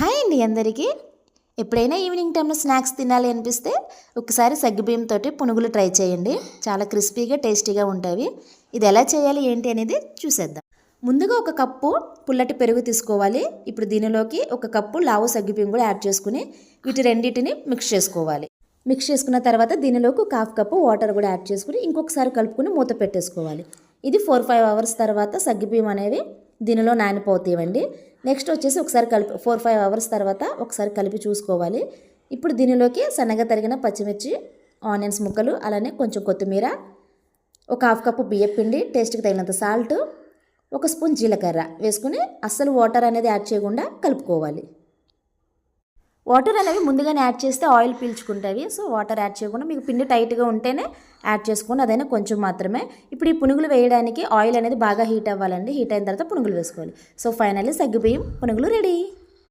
Hi అండి అందరికీ. ఎప్పుడైనా ఈవినింగ్ టైంలో స్నాక్స్ తినాలి అనిపిస్తే ఒకసారి సగ్గుబియ్యంతో పునుగులు ట్రై చేయండి. చాలా క్రిస్పీగా టేస్టీగా ఉంటాయి. ఇది ఎలా చేయాలి ఏంటి అనేది చూసేద్దాం. ముందుగా ఒక కప్పు పుల్లటి పెరుగు తీసుకోవాలి. ఇప్పుడు దీనిలోకి ఒక కప్పు లావు సగ్గుబియ్యం కూడా యాడ్ చేసుకుని వీటి రెండింటిని మిక్స్ చేసుకోవాలి. మిక్స్ చేసుకున్న తర్వాత దీనిలోకి ఒక హాఫ్ కప్పు వాటర్ కూడా యాడ్ చేసుకుని ఇంకొకసారి కలుపుకుని మూత పెట్టేసుకోవాలి. ఇది ఫోర్ ఫైవ్ అవర్స్ తర్వాత సగ్గుబియ్యం అనేవి దీనిలో నానిపోతాయండి నెక్స్ట్ వచ్చేసి ఒకసారి కలిపి ఫోర్ ఫైవ్ అవర్స్ తర్వాత ఒకసారి కలిపి చూసుకోవాలి. ఇప్పుడు దీనిలోకి సన్నగా తరిగిన పచ్చిమిర్చి ఆనియన్స్ ముక్కలు అలానే కొంచెం కొత్తిమీర ఒక హాఫ్ కప్పు బియ్యం పిండి టేస్ట్కి తగినంత సాల్ట్ ఒక స్పూన్ జీలకర్ర వేసుకుని అస్సలు వాటర్ అనేది యాడ్ చేయకుండా కలుపుకోవాలి. వాటర్ అనేవి ముందుగానే యాడ్ చేస్తే ఆయిల్ పీల్చుకుంటాయి. సో వాటర్ యాడ్ చేయకుండా మీకు పిండి టైట్గా ఉంటేనే యాడ్ చేసుకుని అదైనా కొంచెం మాత్రమే. ఇప్పుడు ఈ పునుగులు వేయడానికి ఆయిల్ అనేది బాగా హీట్ అవ్వాలండి. హీట్ అయిన తర్వాత పునుగులు వేసుకోవాలి. సో ఫైనల్లీ సగ్గుబియ్యం పునుగులు రెడీ.